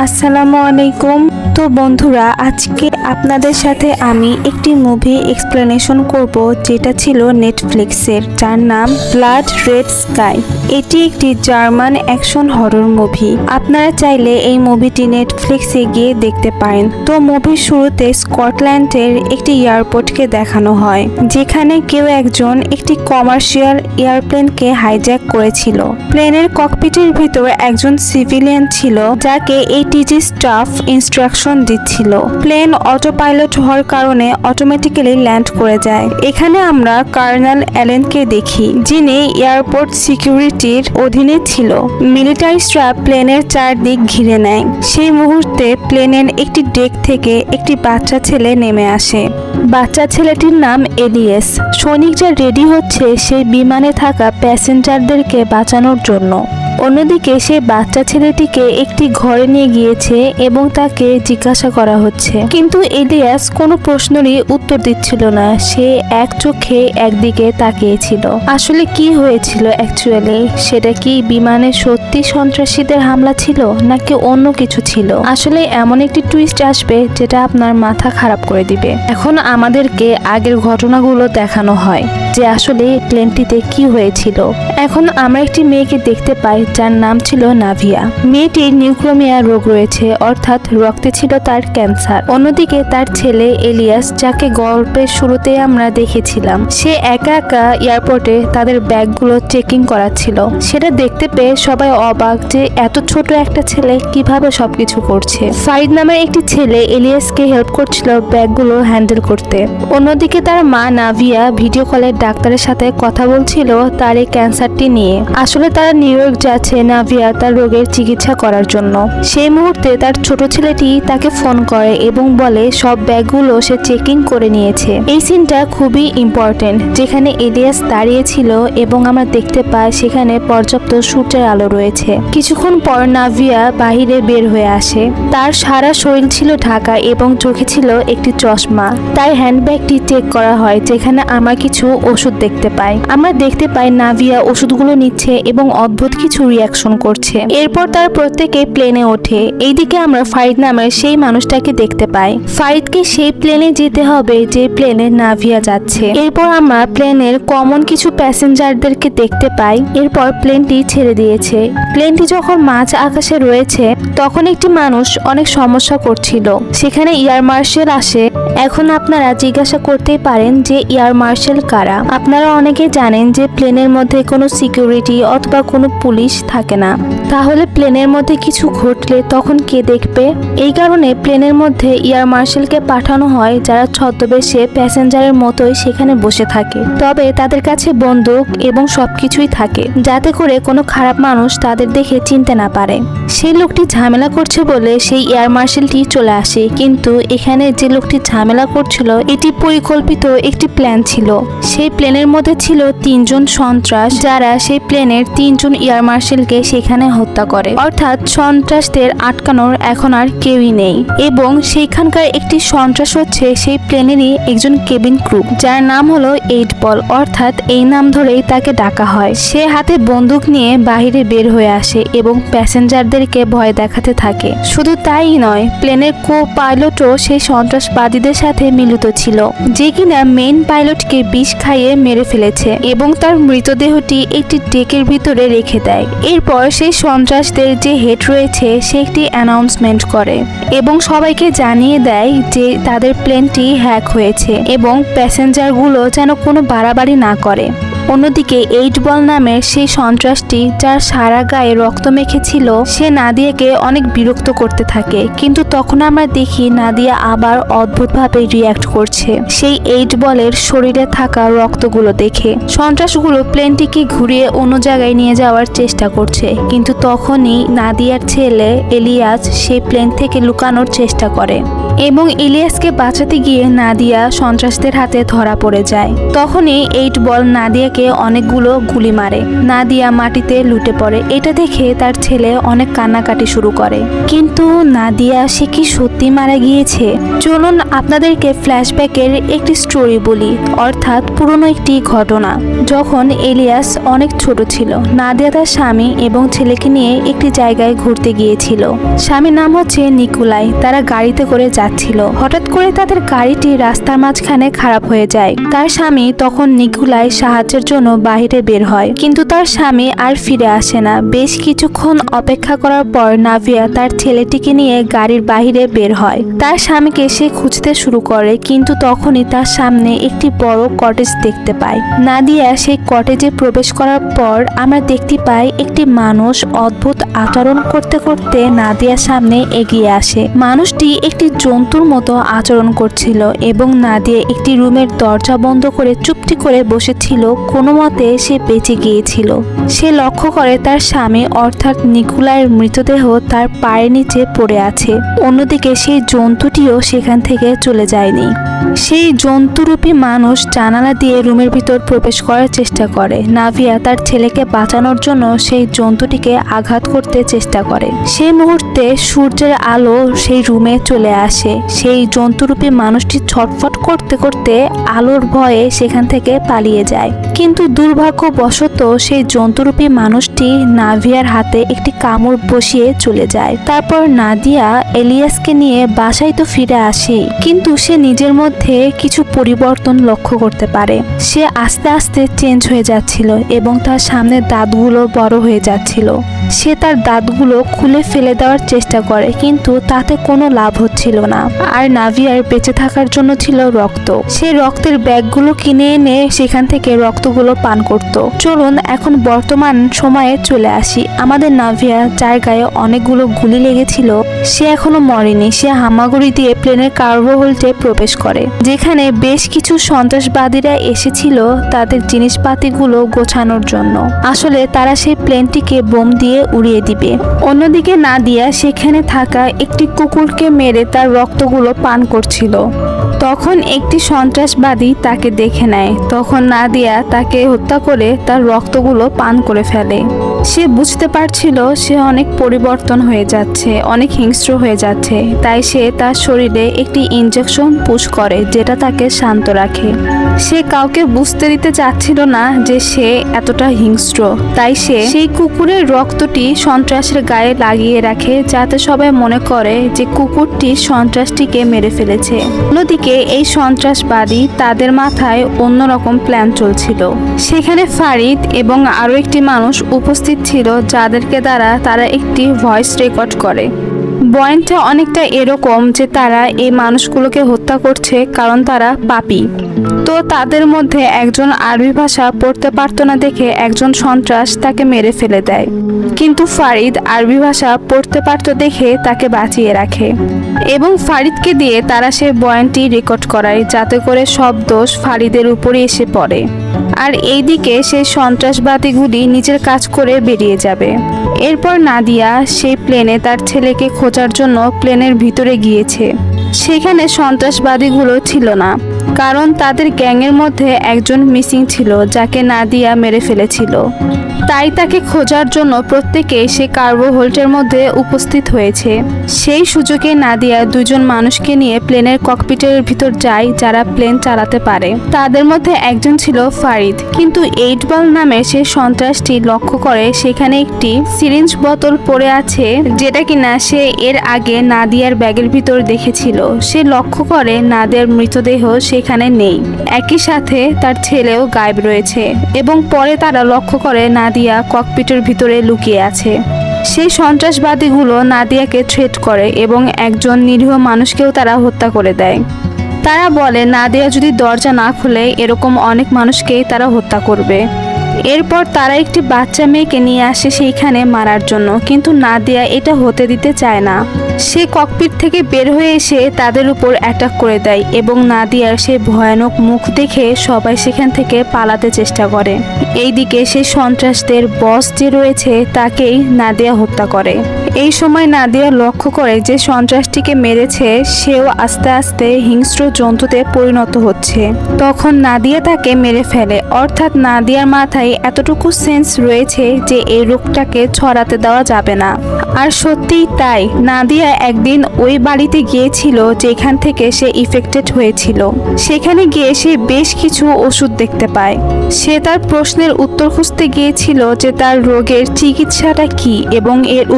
আসসালামু আলাইকুম। তো বন্ধুরা আজকে আপনাদের সাথে আমি একটি মুভি এক্সপ্লেনেশন করব, যেটা ছিল নেটফ্লিক্সের যার নাম ব্লাড রেড স্কাই এটি একটি জার্মান অ্যাকশন হরর মুভি আপনারা চাইলে এই মুভিটি নেটফ্লিক্সে গিয়ে দেখতে পারেন। তো মুভির শুরুতে স্কটল্যান্ডের একটি এয়ারপোর্টকে দেখানো হয়, যেখানে কেউ একজন একটি কমার্শিয়াল এয়ারপ্লেনকে হাইজ্যাক করেছিল। প্লেনের ককপিটের ভিতরে একজন সিভিলিয়ান ছিল, যাকে এটিজি স্টাফ ইনস্ট্রাকশন দিচ্ছিল। প্লেন অটো পাইলট হওয়ার কারণে অটোমেটিক্যালি ল্যান্ড করে যায়। এখানে আমরা কার্নাল অ্যালেনকে দেখি, যিনি এয়ারপোর্ট সিকিউরিটির অধীনে ছিল। মিলিটারি মিলিটারিস্টরা প্লেনের চারদিক ঘিরে নেয়। সেই মুহূর্তে প্লেনের একটি ডেক থেকে একটি বাচ্চা ছেলে নেমে আসে। বাচ্চা ছেলেটির নাম এলিয়েস সৈনিকরা রেডি হচ্ছে সেই বিমানে থাকা প্যাসেঞ্জারদেরকে বাঁচানোর জন্য। অন্যদিকে সেই বাচ্চা ছেলেটিকে একটি ঘরে নিয়ে গিয়েছে এবং তাকে জিজ্ঞাসা করা হচ্ছে। কিন্তু এলিয়াস কোনো প্রশ্নেরই উত্তর দিচ্ছিল না। সে এক চোখে একদিকে তাকিয়েছিল। আসলে কি হয়েছিল অ্যাকচুয়ালি সেটা কি বিমানে সত্যি সন্ত্রাসীদের হামলা ছিল, নাকি অন্য কিছু ছিল? আসলে এমন একটি টুইস্ট আসবে যেটা আপনার মাথা খারাপ করে দিবে। এখন আমাদেরকে আগের ঘটনাগুলো দেখানো হয় যে আসলে প্লেনটিতে কি হয়েছিল। এখন আমরা একটি মেয়েকে দেখতে পাই যার নাম ছিল নাভিয়া। মেয়েটির নিউক্রোমিয়া রোগ রয়েছে, অর্থাৎ রক্তে ছিল তার ক্যান্সার। অন্যদিকে তার ছেলে এলিয়াস, যাকে গল্পের শুরুতে আমরা দেখেছিলাম, সে একা একা এয়ারপোর্টে তাদের ব্যাগগুলো চেকিং করাচ্ছিল। সেটা দেখতে পেয়ে সবাই অবাক যে এত ছোট একটা ছেলে কীভাবে সবকিছু করছে। ফাইদ নামের একটি ছেলে এলিয়াসকে হেল্প করছিল ব্যাগগুলো হ্যান্ডেল করতে। অন্যদিকে তার মা নাভিয়া ভিডিও কলে ডাক্তারের সাথে কথা বলছিল তার এই ক্যান্সারটি নিয়ে। আসলে তারা নিউ ইয়র্ক যাচ্ছে নাভিয়া তার রোগের চিকিৎসা করার জন্য। সেই মুহূর্তে তার ছোট ছেলেটি তাকে ফোন করে এবং বলে, সব ব্যাগগুলো সে চেকিং করে নিয়েছে। এই সিনটা খুবই ইম্পর্টেন্ট যেখানে এলিয়াস দাঁড়িয়ে ছিল এবং আমরা দেখতে পাই সেখানে পর্যাপ্ত সূর্যের আলো রয়েছে। কিছুক্ষণ পর নাভিয়া বাহিরে বের হয়ে আসে। তার সারা শরীর ছিল ঢাকা এবং চোখে ছিল একটি চশমা। তার হ্যান্ডব্যাগটি চেক করা হয়, যেখানে আমরা কিছু ওষুধ দেখতে পাই। আমরা দেখতে পাই নাভিয়া ওষুধগুলো নিচ্ছে এবং অদ্ভুত কিছু রিয়াকশন করছে। এরপর তার প্রত্যেকে প্লেনে ওঠে। এইদিকে আমরা ফাইদ নামের সেই মানুষটাকে দেখতে পাই। ফাইদকে সেই প্লেনে যেতে হবে যে প্লেনে নাভিয়া যাচ্ছে। এরপর আমরা প্লেনের কমন কিছু প্যাসেঞ্জারদেরকে দেখতে পাই। এরপর প্লেনটি ছেড়ে দিয়েছে। প্লেনটি যখন মাঝ আকাশে রয়েছে, তখন একটি মানুষ অনেক সমস্যা করছিল। সেখানে এয়ার মার্শাল আসে। এখন আপনারা জিজ্ঞাসা করতেই পারেন যে এয়ার মার্শাল কারা? আপনারা অনেকে জানেন যে প্লেনের মধ্যে কোনো সিকিউরিটি অথবা কোনো পুলিশ থাকে না। তাহলে প্লেনের মধ্যে কিছু ঘটলে তখন কে দেখবে? এই কারণে প্লেনের মধ্যে এয়ার মার্শালকে পাঠানো হয় যারা ছদ্মবেশে প্যাসেঞ্জারের মতোই সেখানে বসে থাকে। তবে তাদের কাছে বন্দুক এবং সবকিছুই থাকে, যাতে করে কোনো খারাপ মানুষ তাদের দেখে চিনতে না পারে। সেই লোকটি ঝামেলা করছে বলে সেই এয়ার মার্শালটি চলে আসে, কিন্তু এখানে যে লোকটি ঝামেলা করছিল, এটি পরিকল্পিত একটি প্ল্যান ছিল। সেই প্লেনের মধ্যে ছিল তিনজন সন্ত্রাস, যারা সেই প্লেনের তিনজন এয়ার মার্শালকে সেখানে হত্যা করে। অর্থাৎ সন্ত্রাসদের আটকানোর এখন আর কেউই নেই। এবং সেইখানকার একটি সন্ত্রাস হচ্ছে সেই প্লেনেরই একজন কেবিন ক্রু, যার নাম হলো এইট বল অর্থাৎ এই নাম ধরেই তাকে ডাকা হয়। সে হাতে বন্দুক নিয়ে বাইরে বের হয়ে আসে এবং প্যাসেঞ্জারদেরকে ভয় দেখাতে থাকে। শুধু তাই নয়, প্লেনের কো পাইলটও সেই সন্ত্রাসবাদীদের সাথে মিলিত ছিল, যে কিনা মেইন পাইলটকে বিষ খাইয়ে মেরে ফেলেছে এবং তার মৃতদেহটি একটি ডেকের ভিতরে রেখে দেয়। এরপর সেই সন্ত্রাসদের যে হেড রয়েছে, সে একটি অ্যানাউন্সমেন্ট করে এবং সবাইকে জানিয়ে দেয় যে তাদের প্লেনটি হ্যাক হয়েছে এবং প্যাসেঞ্জারগুলো যেন কোনো বাড়াবাড়ি না করে। অন্যদিকে এইট বল নামের সেই সন্ত্রাসটি যার সারা গায়ে রক্ত মেখেছিল, সে নাদিয়াকে অনেক বিরক্ত করতে থাকে। কিন্তু তখন আমরা দেখি নাদিয়া আবার অদ্ভুতভাবে রিয়াক্ট করছে। সেই এইট বলের শরীরে থাকা রক্তগুলো দেখে। সন্ত্রাসগুলো প্লেনটিকে ঘুরিয়ে অন্য জায়গায় নিয়ে যাওয়ার চেষ্টা করছে। কিন্তু তখনই নাদিয়ার ছেলে এলিয়াস সেই প্লেন থেকে লুকানোর চেষ্টা করে। এবং ইলিয়াসকে বাঁচাতে গিয়ে নাদিয়া সন্ত্রাসদের হাতে ধরা পড়ে যায়। তখনই এইট বল নাদিয়াকে তাকে অনেকগুলো গুলি মারে। নাদিয়া মাটিতে লুটে পড়ে। এটা দেখে তার ছেলে অনেক কান্নাকাটি শুরু করে। কিন্তু নাদিয়া, সে কি সত্যি মারা গিয়েছে? চলুন আপনাদেরকে ফ্ল্যাশব্যাকের একটি স্টোরি বলি, অর্থাৎ পুরনো একটি ঘটনা। যখন এলিয়াস অনেক ছোট ছিল, নাদিয়া তার স্বামী এবং ছেলেকে নিয়ে একটি জায়গায় ঘুরতে গিয়েছিল। স্বামীর নাম হচ্ছে নিকুলাই। তারা গাড়িতে করে যাচ্ছিল। হঠাৎ করে তাদের গাড়িটি রাস্তার মাঝখানে খারাপ হয়ে যায়। তার স্বামী তখন নিকুলাই সাহায্যের জন্য বাইরে বের হয়। কিন্তু তার স্বামী আর ফিরে আসে না। বেশ কিছুক্ষণ অপেক্ষা করার পর নাভিয়া তার ছেলেটিকে নিয়ে গাড়ির বাইরে বের হয়। তার স্বামীকে সে খুঁজতে শুরু করে, কিন্তু তখনই তার সামনে একটি বড় কটেজ দেখতে পায়। নাদিয়া সেই কটেজে প্রবেশ করার পর আমরা দেখতে পাই একটি মানুষ অদ্ভুত আচরণ করতে করতে নাদিয়ার সামনে এগিয়ে আসে। মানুষটি একটি জন্তুর মতো আচরণ করছিল এবং নাদিয়া একটি রুমের দরজা বন্ধ করে চুপটি করে বসেছিল কোনো মতে সে বেঁচে গিয়েছিল। সে লক্ষ্য করে তার স্বামী, অর্থাৎ নিকুলায়ের মৃতদেহ তার পায়ের নিচে পড়ে আছে। অন্যদিকে সেই জন্তুটিও সেখান থেকে চলে যায়নি। সেই জন্তুরূপী মানুষ জানালা দিয়ে রুমের ভিতর প্রবেশ করার চেষ্টা করে। নাভিয়া তার ছেলেকে বাঁচানোর জন্য সেই জন্তুটিকে আঘাত করতে চেষ্টা করে। সেই মুহূর্তে সূর্যের আলো সেই রুমে চলে আসে। সেই জন্তুরূপী মানুষটি ছটফট করতে করতে আলোর ভয়ে সেখান থেকে পালিয়ে যায়। কিন্তু দুর্ভাগ্যবশত সেই জন্তুরূপী মানুষটি নাভিয়ার হাতে একটি কামড় বসিয়ে চলে যায়। তারপর নাদিয়া এলিয়াসকে নিয়ে বাসায় তো ফিরে আসে কিন্তু সে নিজের মধ্যে কিছু পরিবর্তন লক্ষ্য করতে পারে। সে আস্তে আস্তে চেঞ্জ হয়ে যাচ্ছিল এবং তার সামনের দাঁতগুলো বড় হয়ে যাচ্ছিল। সে তার দাঁতগুলো খুলে ফেলে দেওয়ার চেষ্টা করে, কিন্তু তাতে কোনো লাভ হচ্ছিল না। আর নাভিয়ার বেঁচে থাকার জন্য ছিল রক্ত। সে রক্তের ব্যাগগুলো কিনে এনে সেখান থেকে রক্তগুলো পান করত। চলুন, এখন বর্তমান সময়ে চলে আসি। আমাদের নাভিয়া যার গায়ে অনেকগুলো গুলি লেগেছিল, সে এখনও মরেনি। সে হামাগুড়ি দিয়ে প্লেনের কার্গো হোল্ডে প্রবেশ করে, যেখানে বেশ কিছু সন্ত্রাসবাদীরা এসেছিল তাদের জিনিসপাতিগুলো গোছানোর জন্য। আসলে তারা সেই প্লেনটিকে বোম দিয়ে উড়িয়ে দিবে। অন্যদিকে নাদিয়া সেখানে থাকা একটি কুকুরকে মেরে তার রক্তগুলো পান করছিল। তখন একটি সন্ত্রাসবাদী তাকে দেখে নেয়। তখন নাদিয়া তাকে হত্যা করে তার রক্তগুলো পান করে ফেলে। সে বুঝতে পারছিল সে অনেক পরিবর্তন হয়ে যাচ্ছে, অনেক হিংস্র হয়ে যাচ্ছে। তাই সে তার শরীরে একটি ইনজেকশন পুশ করে, যেটা তাকে শান্ত রাখে। সে কাউকে বুঝতে দিতে চাচ্ছিল না যে সে এতটা হিংস্র। তাই সে সেই কুকুরের রক্তটি সন্ত্রাসের গায়ে লাগিয়ে রাখে, যাতে সবাই মনে করে যে কুকুরটি সন্ত্রাসটিকে মেরে ফেলেছে। অন্যদিকে এই সন্ত্রাসবাদী তাদের মাথায় অন্যরকম প্ল্যান চলছিল। সেখানে ফারিদ এবং আরও একটি মানুষ উপস্থিত ছিল যাদেরকে দ্বারা তারা একটি ভয়েস রেকর্ড করে। পয়েন্টটা অনেকটা এরকম যে তারা এই মানুষগুলোকে হত্যা করছে কারণ তারা পাপি। তো তাদের মধ্যে একজন আরবি ভাষা পড়তে পারতো না দেখে একজন সন্ত্রাস তাকে মেরে ফেলে দেয়। কিন্তু ফারিদ আরবি ভাষা পড়তে পারতো দেখে তাকে বাঁচিয়ে রাখে। এবং ফারিদকে দিয়ে তারা সেই বয়ানটি রেকর্ড করায়, যাতে করে সব দোষ ফারিদের উপরে এসে পড়ে। আর এইদিকে সেই সন্ত্রাসবাদীগুলি নিজের কাজ করে বেরিয়ে যাবে। এরপর নাদিয়া সেই প্লেনে তার ছেলেকে খোঁজার জন্য প্লেনের ভিতরে গিয়েছে। সেখানে সন্ত্রাসবাদীগুলো ছিল না, কারণ তাদের গ্যাংয়ের মধ্যে একজন মিসিং ছিল যাকে নাদিয়া মেরে ফেলেছিল। তাই তাকে খোঁজার জন্য প্রত্যেকেই সে কার্গো হোল্ডের মধ্যে উপস্থিত হয়েছে। সেই সুযোগে নাদিয়া দুজন মানুষকে নিয়ে প্লেনের ককপিটের ভিতর যায় যারা প্লেন চালাতে পারে। তাদের মধ্যে একজন ছিল ফারিদ, কিন্তু এইট বল নামে সে সন্ত্রাসটি লক্ষ্য করে সেখানে একটি সিরিঞ্জ বোতল পড়ে আছে, যেটা কিনা সে এর আগে নাদিয়ার ব্যাগের ভিতর দেখেছিল। সে লক্ষ্য করে নাদিয়ার মৃতদেহ সেখানে নেই। একই সাথে তার ছেলেও গায়েব রয়েছে এবং পরে তারা লক্ষ্য করে নাদিয়া ককপিটের ভিতরে লুকিয়ে আছে। সেই সন্ত্রাসবাদীগুলো নাদিয়াকে থ্রেট করে এবং একজন নিরীহ মানুষকেও তারা হত্যা করে দেয়। তারা বলে, নাদিয়া যদি দরজা না খুলে, এরকম অনেক মানুষকেই তারা হত্যা করবে। এরপর তারা একটি বাচ্চা মেয়েকে নিয়ে আসে সেইখানে মারার জন্য। কিন্তু নাদিয়া এটা হতে দিতে চায় না। সে ককপিট থেকে বের হয়ে এসে তাদের উপর অ্যাটাক করে দেয় এবং নাদিয়ার সে ভয়ানক মুখ দেখে সবাই সেখান থেকে পালাতে চেষ্টা করে। এইদিকে সে সন্ত্রাসদের বস যে রয়েছে তাকেই নাদিয়া হত্যা করে। এই সময় নাদিয়া লক্ষ্য করে যে সন্ত্রাসটিকে মেরেছে, সেও আস্তে আস্তে হিংস্র জন্তুতে পরিণত হচ্ছে। তখন নাদিয়া তাকে মেরে ফেলে। অর্থাৎ নাদিয়ার মাথায় এতটুকু সেন্স রয়েছে যে এই রোগটাকে ছড়াতে দেওয়া যাবে না। আর সত্যিই তাই। নাদিয়া একদিন ওই বাড়িতে গিয়েছিল যেখান থেকে সে ইফেক্টেড হয়েছিল। সেখানে গিয়ে সে বেশ কিছু ওষুধ দেখতে পায়। সে তার প্রশ্নের উত্তর খুঁজতে গিয়েছিল যে তার রোগের চিকিৎসাটা কি এবং এর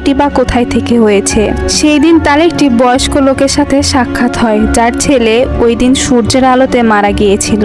উৎপত্তিটি বা কোথায় থেকে হয়েছে? সেই দিন তার একটি বয়স্ক লোকের সাথে সাক্ষাৎ হয়, যার ছেলে ওই দিন সূর্যের আলোতে মারা গিয়েছিল।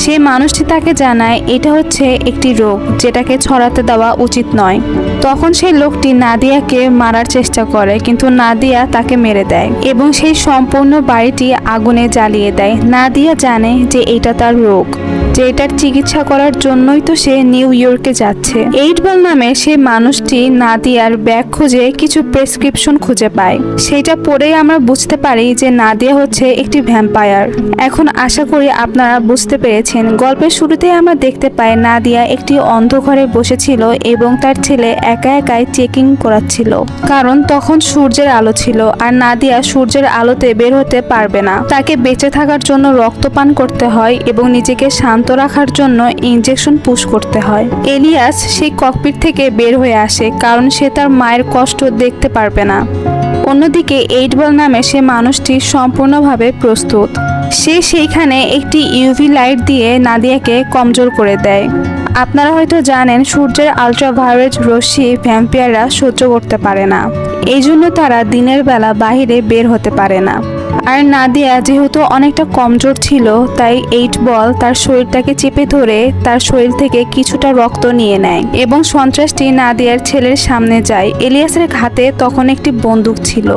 সে মানুষটি তাকে জানায়, এটা হচ্ছে একটি রোগ, যেটাকে ছড়াতে দেওয়া উচিত নয়। তখন সেই লোকটি নাদিয়াকে মারার চেষ্টা করে, কিন্তু নাদিয়া তাকে মেরে দেয় এবং সেই সম্পূর্ণ বাড়িটি আগুনে জ্বালিয়ে দেয়। নাদিয়া জানে যে এটা তার রোগ। যে এটার চিকিৎসা করার জন্যই তো সে নিউ ইয়র্কে যাচ্ছে। এইটবল নামে সেই মানুষটি নাদিয়ার ব্যাগ খুঁজে কিছু প্রেসক্রিপশন খুঁজে পায়। সেটা পড়েই আমরা বুঝতে পারি যে নাদিয়া হচ্ছে একটি ভ্যাম্পায়ার। এখন আশা করি আপনারা বুঝতে পেরেছেন। গল্পের শুরুতেই আমরা দেখতে পাই নাদিয়া একটি অন্ধঘরে বসেছিল এবং তার ছেলে একা একাই চেকিং করাচ্ছিল। কারণ তখন সূর্যের আলো ছিল আর নাদিয়া সূর্যের আলোতে বের হতে পারবে না। তাকে বেঁচে থাকার জন্য রক্তপান করতে হয় এবং নিজেকে শান্ত রাখার জন্য ইঞ্জেকশন পুশ করতে হয়। এলিয়াস সেই ককপিট থেকে বের হয়ে আসে, কারণ সে তার মায়ের কষ্ট দেখতে পারবে না। অন্যদিকে এইটবল নামে সে মানুষটি সম্পূর্ণভাবে প্রস্তুত। সে সেইখানে একটি ইউভি লাইট দিয়ে নাদিয়াকে কমজোর করে দেয়। আপনারা হয়তো জানেন, সূর্যের আলট্রাভায়োলেট রশ্মি ভ্যাম্পিয়াররা সহ্য করতে পারে না। এই জন্য তারা দিনের বেলা বাইরে বের হতে পারে না। আর নাদিয়া যেহেতু অনেকটা কমজোর ছিল, তাই এইট বল তার শরীরটাকে চেপে ধরে তার শরীর থেকে কিছুটা রক্ত নিয়ে নেয় এবং সন্ত্রাসটি নাদিয়ার ছেলের সামনে যায়। এলিয়াসের হাতে তখন একটি বন্দুক ছিল।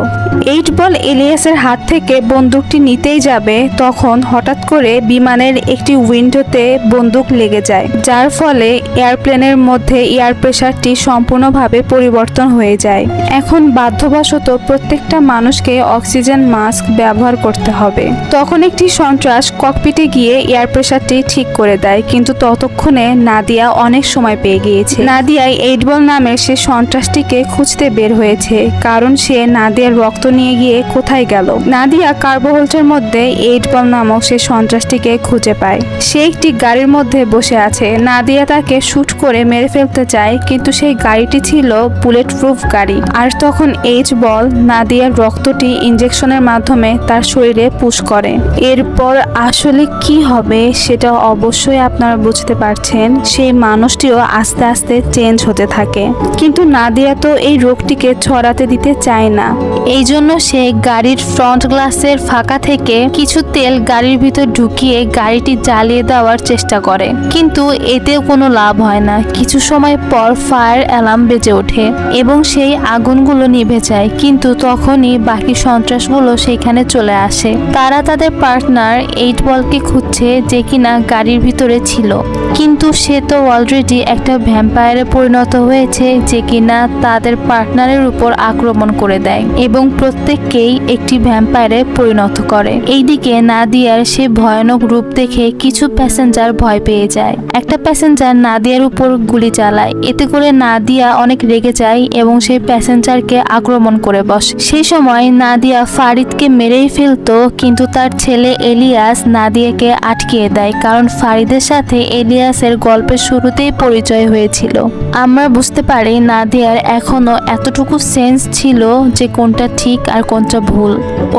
এইট বল এলিয়াসের হাত থেকে বন্দুকটি নিতেই যাবে, তখন হঠাৎ করে বিমানের একটি উইন্ডোতে বন্দুক লেগে যায়, যার ফলে এয়ারপ্লেনের মধ্যে এয়ার প্রেশারটি সম্পূর্ণভাবে পরিবর্তন হয়ে যায়। এখন বাধ্যবশত প্রত্যেকটা মানুষকে অক্সিজেন, মাস্ক ব্যবহার করতে হবে। তখন একটি সন্ত্রাস ককপিটে গিয়ে এয়ার প্রেশারটি ঠিক করে দেয়, কিন্তু ততক্ষণে নাদিয়া অনেক সময় পেয়ে গিয়েছে। নাদিয়ায় এইটবল নামের সে সন্ত্রাসটিকে খুঁজতে বের হয়েছে, কারণ সে নাদিয়ার রক্ত নিয়ে গিয়ে কোথায় গেল। নাদিয়া কার্বোহোল্টের মধ্যে এইটবল নামক সে সন্ত্রাসটিকে খুঁজে পায়। সে একটি গাড়ির মধ্যে বসে আছে। নাদিয়া তাকে শ্যুট করে মেরে ফেলতে চায়, কিন্তু সেই গাড়িটি ছিল বুলেট প্রুফ গাড়ি। আর তখন এইচ বল নাদিয়ার রক্তটি ইঞ্জেকশনের মাধ্যমে তার শরীরে পুশ করে। এরপর আসলে কি হবে সেটা অবশ্যই আপনারা বুঝতে পারছেন, সেই মানুষটিও আস্তে আস্তে চেঞ্জ হতে থাকে। কিন্তু নাদিয়া তো এই রোগটিকে ছড়াতে দিতে চায় না। এই জন্য সে গাড়ির ফ্রন্ট গ্লাসের ফাঁকা থেকে কিছু তেল গাড়ির ভিতর ঢুকিয়ে গাড়িটি জ্বালিয়ে দেওয়ার চেষ্টা করে। কিন্তু এতেও কোনো লাভ হয় না। কিছু সময় পর ফায়ার অ্যালার্ম বেজে ওঠে এবং সেই আগুনগুলো নিভে যায়। কিন্তু তখনই বাকি সন্ত্রাসগুলো সেখানে চলে আসে। তারা তাদের পার্টনার এইট বলকে খুঁজছে যে কিনা গাড়ির ভিতরে ছিল। কিন্তু সে তো অলরেডি একটা ভ্যাম্পায়ারে পরিণত হয়েছে যে কিনা তাদের পার্টনারের উপর আক্রমণ করে দেয় এবং প্রত্যেককেই একটি ভ্যাম্পায়ারে পরিণত করে। এইদিকে নাদিয়ার সে ভয়ানক রূপ দেখে কিছু প্যাসেঞ্জার ভয় পেয়ে যায়। একটা প্যাসেঞ্জার নাদিয়ার উপর গুলি চালায়। এতে করে নাদিয়া অনেক রেগে যায় এবং সেই প্যাসেঞ্জারকে আক্রমণ করে বসে। সেই সময় নাদিয়া ফারিদকে মেরেই ফেলতো, কিন্তু তার ছেলে এলিয়াস নাদিয়াকে আটকিয়ে দেয়, কারণ ফারিদের সাথে এলিয়াসের গল্পের শুরুতেই পরিচয় হয়েছিল। আমরা বুঝতে পারি নাদিয়ার এখনও এতটুকু সেন্স ছিল যে কোনটা ঠিক আর কোনটা ভুল।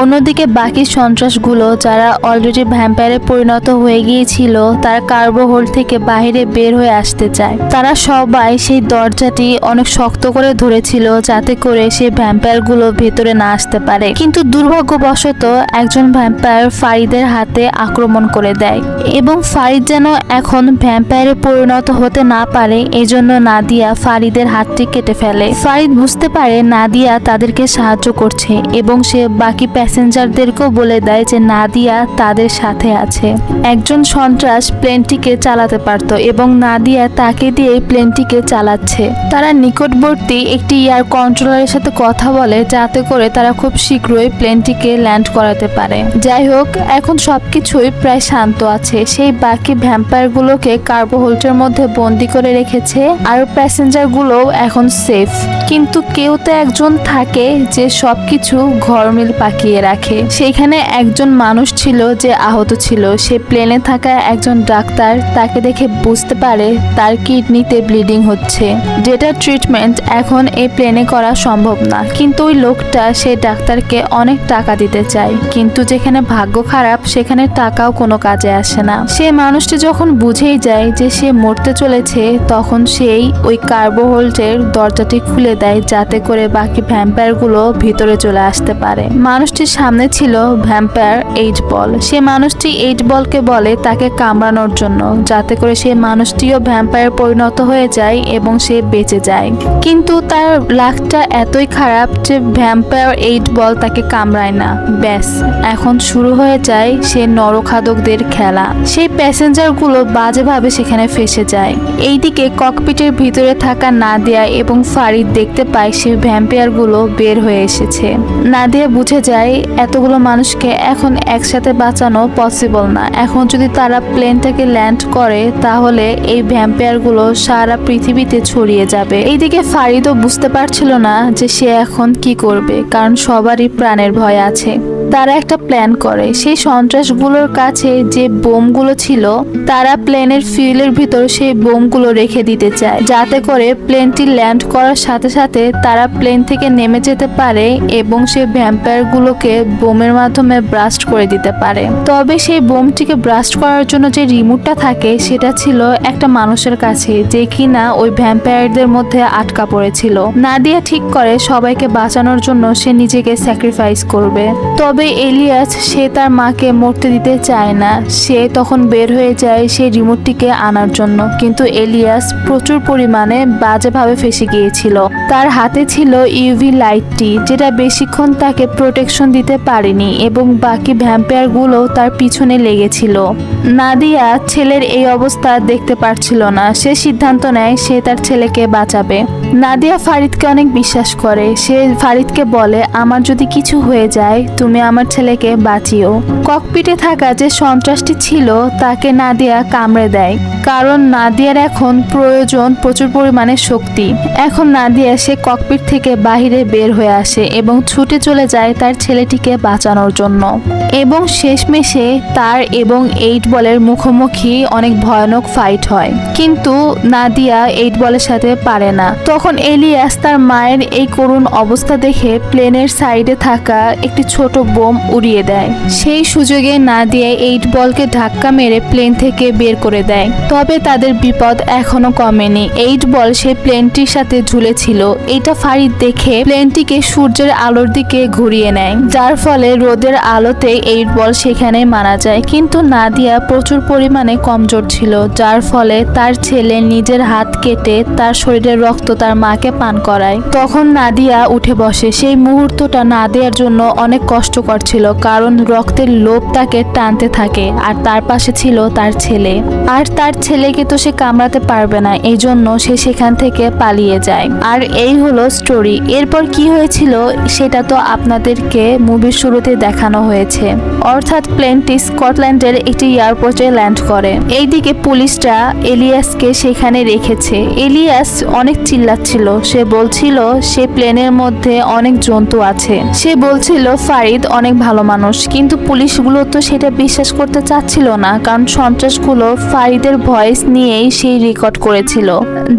অন্যদিকে বাকি সন্ত্রাসগুলো যারা অলরেডি ভ্যাম্পায়ারে পরিণত হয়ে গিয়েছিল, তারা কার্বো হোল থেকে বাইরে বের হয়ে আসতে চায়। তারা সবাই সেই দরজাটি অনেক শক্ত করে ধরেছিল যাতে করে সেই ভ্যাম্পায়ারগুলো ভেতরে না আসতে পারে। কিন্তু দুর্ভাগ্যবশত একজন ভ্যাম্পায়ার ফারিদের হাতে আক্রমণ করে দেয় এবং ফারিদ যেন এখন ভ্যাম্পায়ারে পরিণত হতে না পারে, এজন্য নাদিয়া ফারিদের হাতটি কেটে ফেলে। ফারিদ বুঝতে পারে নাদিয়া তাদেরকে সাহায্য করছে এবং সে বাকি প্যাসেঞ্জারদেরকেও বলে দেয় যে নাদিয়া তাদের সাথে আছে। একজন সন্ত্রাস প্লেনটিকে চালাতে পারত এবং নাদিয়া তাকে দিয়ে প্লেনটিকে চালাচ্ছে। তারা নিকটবর্তী একটি এয়ার কন্ট্রোলারের সাথে কথা বলে, যাতে করে তারা খুব শীঘ্রই প্লেনটিকে ল্যান্ড করাতে পারে। যাই হোক, এখন সবকিছুই প্রায় শান্ত আছে। সেই বাকি ভ্যাম্পায়ারগুলোকে কার্বোহোল্টের মধ্যে বন্দি করে রেখেছে আর প্যাসেঞ্জারগুলো এখন সেফ। কিন্তু কেউ তো একজন থাকে যে সবকিছু ঘরমিল পাকিয়ে রাখে। সেখানে একজন মানুষ ছিল যে আহত ছিল। সে প্লেনে থাকা একজন ডাক্তার তাকে দেখে বুঝতে পারে তার কিডনিতে ব্লিডিং হচ্ছে। যেটা ট্রিটমেন্ট এখন এই প্লেনে করা সম্ভব না। কিন্তু ওই লোকটা সে ডাক্তারকে অনেক টাকা দিতে চায়। কিন্তু যেখানে ভাগ্য খারাপ, সেখানে টাকাও কোনো কাজে আসে না। সে মানুষটি যখন বুঝেই যায় যে সে মরতে চলেছে, তখন সেই ওই কার্বোহোল্টের দরজাটি খুলে দেয় যাতে করে বাকি ভ্যাম্পায়ারগুলো ভিতরে চলে আসতে পারে। মানুষটির সামনে ছিল ভ্যাম্পায়ার এইট বল। সে মানুষটি এইট বলকে বলে তাকে কামড়ানোর জন্য, যাতে করে সে মানুষটিও ভ্যাম্পায়ার পরিণত হয়ে যায় এবং সে বেঁচে যায়। কিন্তু তার লাকটা এতই খারাপ যে ভ্যাম্পায়ার এইট বল তাকে কামড়ায় না। ব্যাস, এখন শুরু হয়ে যায় সে নরখাদকদের খেলা। সেই প্যাসেঞ্জারগুলো বাজেভাবে সেখানে ফেসে যায়। এইদিকে ককপিটের ভিতরে থাকা নাদিয়া এবং ফারিদ দেখতে পায় সে ভ্যাম্পায়ারগুলো বের হয়ে এসেছে। নাদিয়া বুঝে যায়, এতগুলো মানুষকে এখন একসাথে বাঁচানো পসিবল না। এখন যদি তারা প্লেনটাকে ল্যান্ড করে, তাহলে এই ভ্যাম্পায়ারগুলো সারা পৃথিবীতে ছড়িয়ে যাবে। এইদিকে ফারিদও বুঝতে পারছিল না যে সে এখন কি করবে, কারণ সবারই প্রাণের ভয় আছে। তারা একটা প্ল্যান করে। সেই সন্ত্রাসগুলোর কাছে যে বোমগুলো ছিল, তারা প্লেনের ফিউলের ভিতর সেই বোমগুলো রেখে দিতে চায়। যাতে করে প্লেনটি ল্যান্ড করার সাথে সাথে তারা প্লেন থেকে নেমে যেতে পারে এবং সেই ভ্যাম্পায়ারগুলোকে বোমের মাধ্যমে ব্রাস্ট করে দিতে পারে। তবে সেই বোমটিকে ব্রাস্ট করার জন্য যে রিমোটটা থাকে, সেটা ছিল একটা মানুষের কাছে, যে কিনা ওই ভ্যাম্পায়ারদের মধ্যে আটকা পড়েছিল। নাদিয়া ঠিক করে সবাইকে বাঁচানোর জন্য সে নিজেকে স্যাক্রিফাইস করবে। তবে এলিয়াস, সে তার মাকে মরতে দিতে চায় না। সে তখন বের হয়ে যায় সেই রিমোটটিকে আনার জন্য। কিন্তু এলিয়াস প্রচুর পরিমাণে বাজেভাবে ফেসে গিয়েছিল। তার হাতে ছিল ইউভি লাইটটি, যেটা বেশিক্ষণ তাকে প্রোটেকশন দিতে পারেনি এবং বাকি ভ্যাম্পায়ারগুলো তার পিছনে লেগেছিল। নাদিয়া ছেলের এই অবস্থা দেখতে পারছিল না। সে সিদ্ধান্ত নেয় সে তার ছেলেকে বাঁচাবে। নাদিয়া ফারিদকে অনেক বিশ্বাস করে। সে ফারিদকে বলে, আমার যদি কিছু হয়ে যায়, তুমি আমার ছেলেকে বাঁচিও। ককপিটে থাকা যে সন্ত্রাসটি ছিল, তাকে নাদিয়া কামড়ে দেয়। কারণ নাদিয়ার এখন প্রয়োজন প্রচুর পরিমাণে শক্তি। এখন নাদিয়া সে ককপিট থেকে বাহিরে বের হয়ে আসে এবং ছুটে চলে যায় তার ছেলেটিকে বাঁচানোর জন্য। এবং শেষমেশে তার এবং এইট বলের মুখোমুখি অনেক ভয়ানক ফাইট হয়। কিন্তু নাদিয়া এইট বলের সাথে পারে না। তখন এলিয়াস তার মায়ের এই করুণ অবস্থা দেখে প্লেনের সাইডে থাকা একটি ছোট বোম উড়িয়ে দেয়। সেই সুযোগে নাদিয়া এইট বলকে ধাক্কা মেরে প্লেন থেকে বের করে দেয়। তবে তাদের বিপদ এখনও কমেনি। এইট বল সেই প্লেনটির সাথে ঝুলেছিল। এটা ফারিদ দেখে প্লেনটিকে সূর্যের আলোর দিকে ঘুরিয়ে নেয়। যার ফলে রোদের আলোতে এইট বল সেখানে মারা যায়। কিন্তু নাদিয়া প্রচুর পরিমাণে কমজোর ছিল, যার ফলে তার ছেলে নিজের হাত কেটে তার শরীরের রক্ত তার মাকে পান করায়। তখন নাদিয়া উঠে বসে। সেই মুহূর্তটা নাদিয়ার জন্য অনেক কষ্টকর ছিল, কারণ রক্তের লোভ তাকে টানতে থাকে, আর তার পাশে ছিল তার ছেলে। আর তার ছেলেকে তো সে কামড়াতে পারবে না, এই জন্য সে সেখান থেকে পালিয়ে যায়। আর এই হলো স্টোরি এরপর কি হয়েছিল সেটা তো আপনাদেরকে মুভির শুরুতে দেখানো হয়েছে। অর্থাৎ প্লেনটি স্কটল্যান্ডের একটি এয়ারপোর্টে ল্যান্ড করে। এইদিকে পুলিশরা এলিয়াসকে সেখানে রেখেছে। এলিয়াস অনেক চিল্লাচ্ছিল। সে বলছিল, সে প্লেনের মধ্যে অনেক জন্তু আছে। সে বলছিল, ফারিদ অনেক ভালো মানুষ। কিন্তু পুলিশগুলো তো সেটা বিশ্বাস করতে চাচ্ছিল না, কারণ সন্ত্রাসগুলো ফারিদের ভয়েস নিয়েই সেই রেকর্ড করেছিল।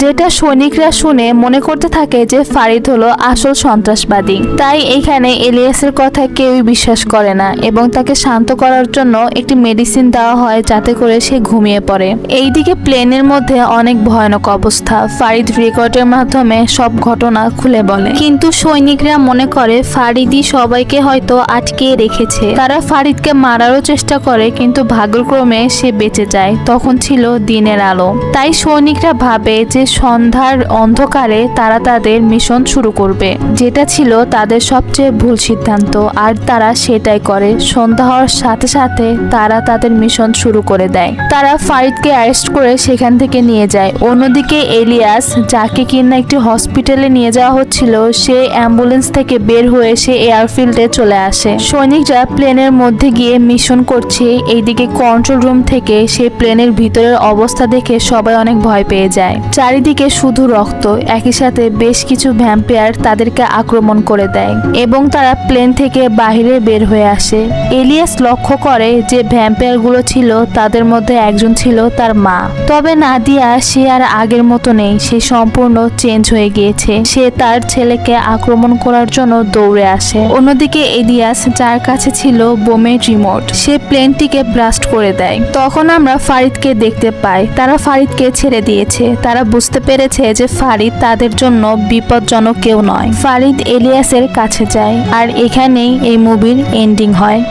যেটা সৈনিকরা শুনে মনে করতে থাকে যে ফারিদ হলো আসল সন্ত্রাসবাদী। তাই এখানে এলিয়াসের কথা কেউই বিশ্বাস করে না এবং তাকে শান্ত করার জন্য একটি মেডিসিন দেওয়া দেওয়া হয় যাতে করে সে ঘুমিয়ে পড়ে। এইদিকে প্লেনের মধ্যে অনেক ভয়ানক অবস্থা। ফারিদ রেকর্ডের মাধ্যমে সব ঘটনা খুলে বলে। কিন্তু সৈনিকরা মনে করে, ফারিদি সবাইকে হয়তো আটকে রেখেছে। তারা ফারিদকে মারারও চেষ্টা করে, কিন্তু ভাগ্যক্রমে সে বেঁচে যায়। তখন ছিল দিনের আলো। তাই সৈনিকরা ভাবে যে সন্ধ্যার অন্ধকারে তারা তাদের মিশন শুরু করবে। যেটা ছিল তাদের সবচেয়ে ভুল সিদ্ধান্ত। আর তারা সেটাই করে। সন্ধ্যা হওয়ার সাথে সাথে তারা তাদের মিশন শুরু করে দেয়। তারা ফারিদকে অ্যারেস্ট করে সেখান থেকে নিয়ে যায়। অন্যদিকে এলিয়াস, যাকে কিনা একটি হসপিটালে নিয়ে যাওয়া হচ্ছিল, সে অ্যাম্বুলেন্স থেকে বের হয়ে সে এয়ারফিল্ডে চলে আসে। সৈনিকরা প্লেনের মধ্যে গিয়ে মিশন করছে। এইদিকে কন্ট্রোল রুম থেকে সেই প্লেনের ভিতরের অবস্থা দেখে সবাই অনেক ভয় পেয়ে যায়। চারিদিকে শুধু রক্ত। একই সাথে বেশ কিছু ভ্যাম্পায়ার তাদেরকে আক্রমণ করে দেয় এবং তারা প্লেন থেকে বাইরে বের হয়ে আসে। এলিয়াস লক্ষ্য করে যে ভ্যাম্পায়ারগুলো ছিল, তাদের মধ্যে একজন ছিল তার মা। তবে নাদিয়া সে আর আগের মতো নেই, সে সম্পূর্ণ চেঞ্জ হয়ে গিয়েছে। সে তার ছেলেকে আক্রমণ করার জন্য দৌড়ে আসে। অন্যদিকে এলিয়াস, যার কাছে ছিল বোমের রিমোট, সে প্লেনটিকে ব্লাস্ট করে দেয়। তখন আমরা ফারিদকে দেখতে পাই। তারা ফারিদকে ছেড়ে দিয়েছে। তারা বুঝতে পেরেছে যে ফারিদ তাদের জন্য বিপজ্জনক কেউ নয়। ফারিদ এলিয়াসের কাছে যায়, আর এখানেই এই মুভির এন্ডিং হয়।